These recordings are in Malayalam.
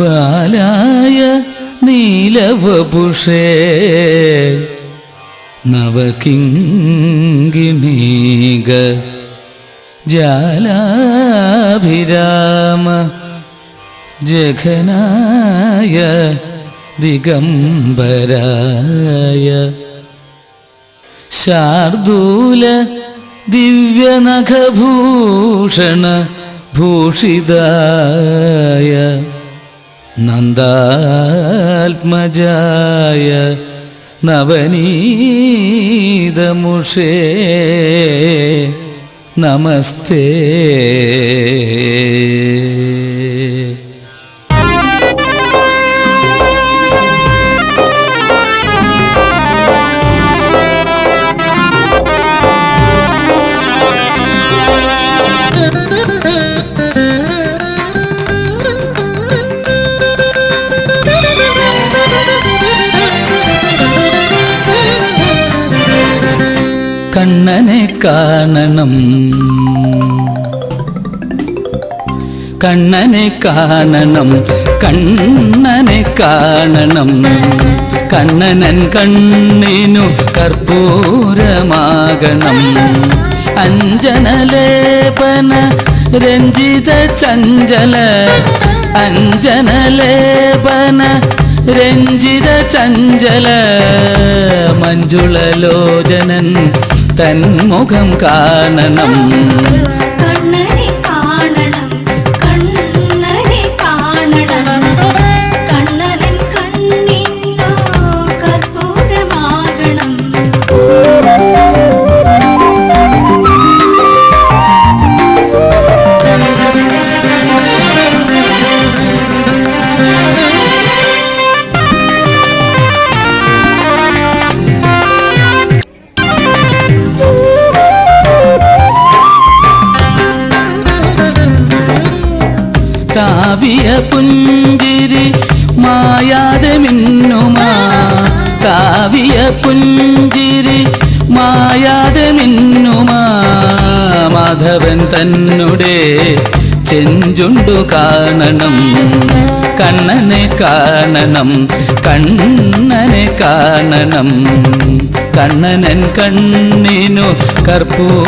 ജാലായ നീലവപുഷേ നവകിങ്കിണീക ജാലാഭിരാമ ജഘനായ ദിഗംബരായ ശാർദൂല ദിവ്യനഖഭൂഷണ ഭൂഷിതായ നന്ദാത്മജായ നവനീതമുഷേ. നമസ്തേ. കാണണം. കണ്ണനെ കാണണം കണ്ണനെ കാണണം. കണ്ണനൻ കണ്ണിനു കർപ്പൂരമാകണം. അഞ്ജനലേപന രഞ്ജിത ചഞ്ചല. അഞ്ജനലേപന രഞ്ജിത ചഞ്ചല. മഞ്ജുളലോചനൻ തന്മുഖം കാണണം. താവിയ പുഞ്ചിരി മായാതെ മിന്നുമാ. കാവ്യ പുഞ്ചിരി മായാതെ മിന്നുമാ. മാധവൻ തന്നുടെ ചെഞ്ചുണ്ടു കാണണം. കണ്ണനെ കാണണം കണ്ണനെ കാണണം. കണ്ണനൻ കണ്ണിനു കർപ്പൂരമാകണം.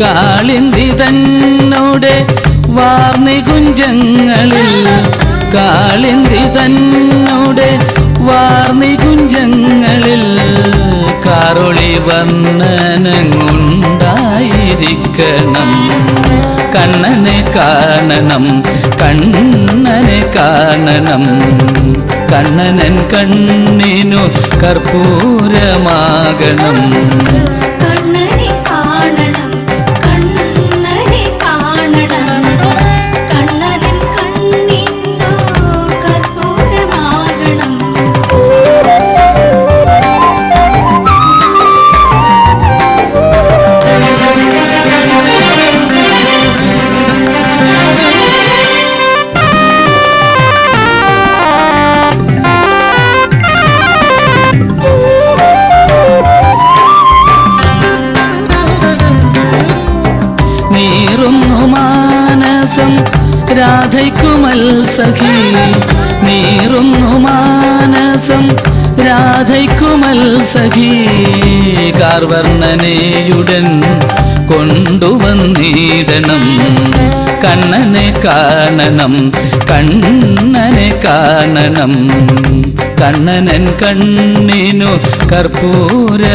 കാളിന്തി തന്നോടെ വാർണികുഞ്ചങ്ങളിൽ കാളിന്തി തന്നോടെ വാർണികുഞ്ചങ്ങളിൽ കാറൊളി വർണനങ്ങുണ്ടായിരിക്കണം. കണ്ണനെ കാണണം കണ്ണനെ കാണണം. കണ്ണനൻ കണ്ണിനു കർപ്പൂരമാകണം. നീറുന്നു മാനസം രാധയ്ക്കുമൽ സഖി നീറുന്നു മാനസം രാധയ്ക്കുമൽ സഖി കാർവർണനെയുടൻ കൊണ്ടുവന്നിടണം. കണ്ണനെ കാണണം കണ്ണനെ കാണണം. കണ്ണനൻ കണ്ണിനു കർപ്പൂരമാകണം.